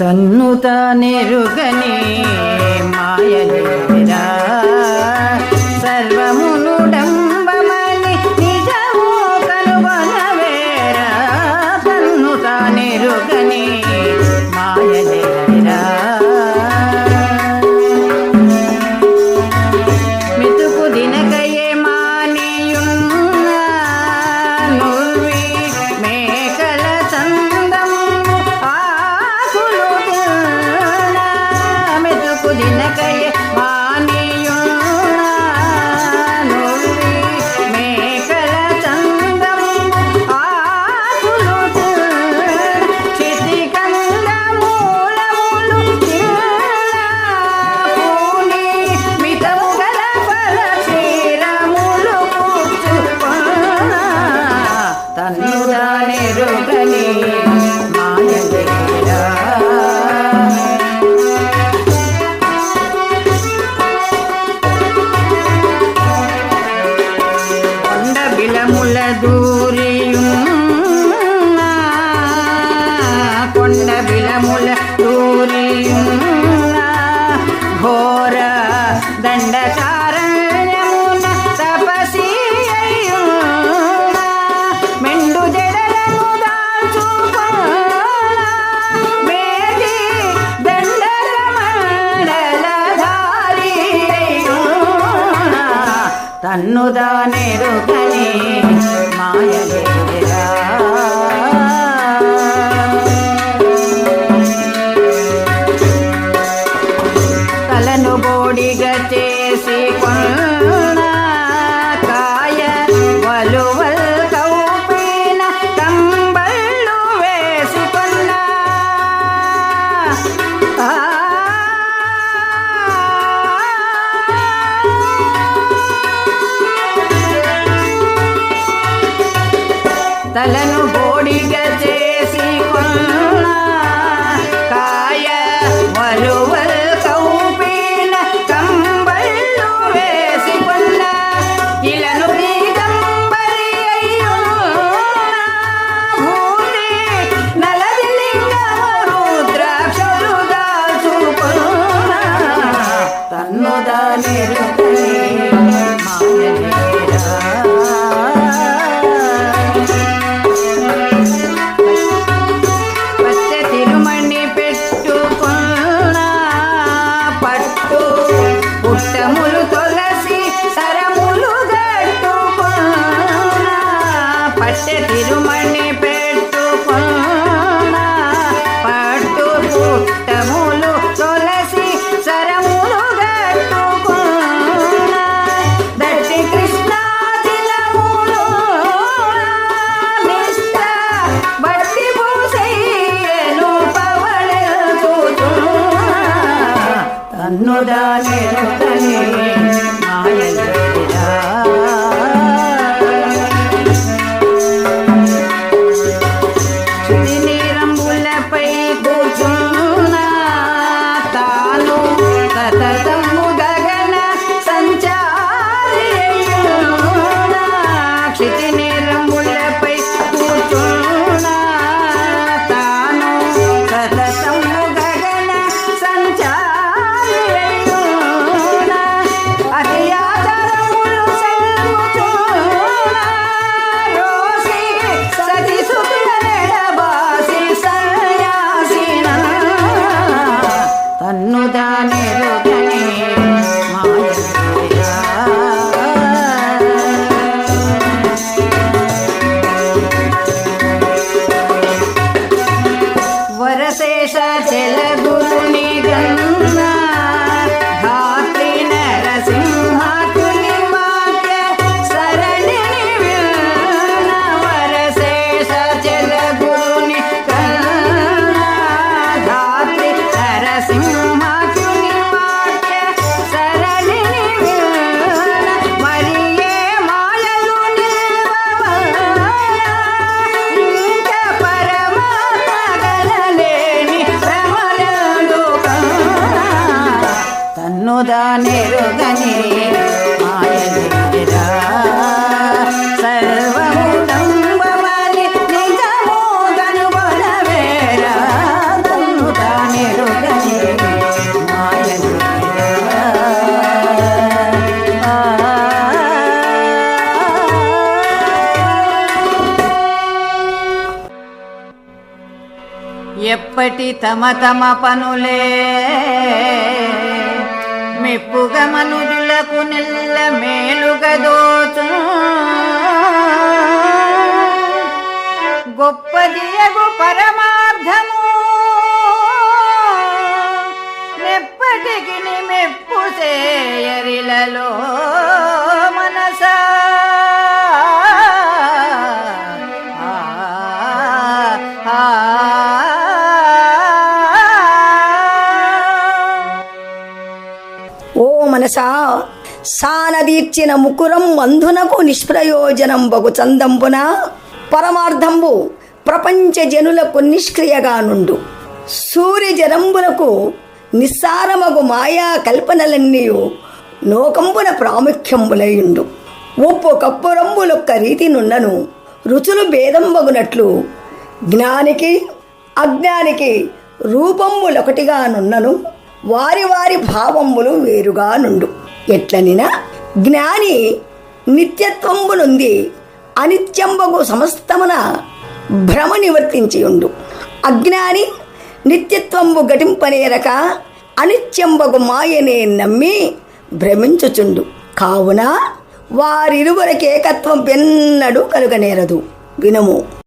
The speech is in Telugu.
తన్ను తా తానెరుగని మాయలే. బిలముల దూరి ఘోర దండకారణ్యమున తపసి మెండు జడలను దాచుకోది దండల మండలధారి తలను బోడిగ చేసి కొన్న కాయ వలువల్ కౌపీన కంబళ్ళు వేసి కొన్న ఇలను పీగంబరి అయ్యో భూమి દાને ఎప్పటి తమ తమ పనులే? మెప్పుగా మనుజులకు నిల్ల మేలుగా దోచు గొప్పదియగు మనసా? సానదీర్చిన ముకురం అంధునకు నిష్ప్రయోజనం బగు చందంబున. పరమార్థంబు ప్రపంచ జనులకు నిష్క్రియగా నుండు. సూర్య జనంబులకు నిస్సారమగు మాయా కల్పనలన్నీయు లోకంబున ప్రాముఖ్యంబులయుండు. ఉప్పు కప్పురంబులొక్క రీతి నుండను రుచులు భేదంబగునట్లు జ్ఞానికి అజ్ఞానికి రూపంబులొకటిగా నున్నను వారి వారి భావములు వేరుగా నుండు. ఎట్లనినా జ్ఞాని నిత్యత్వంబునుంది అనిత్యంబగు సమస్తమున భ్రమ నివర్తించి ఉండు అజ్ఞాని నిత్యత్వంబు గటింపనేరక అనిత్యంబగు మాయనే నమ్మి భ్రమించుచుండు. కావున వారిరువురికి ఏకత్వం పెన్నడు కలుగనేరదు. వినము.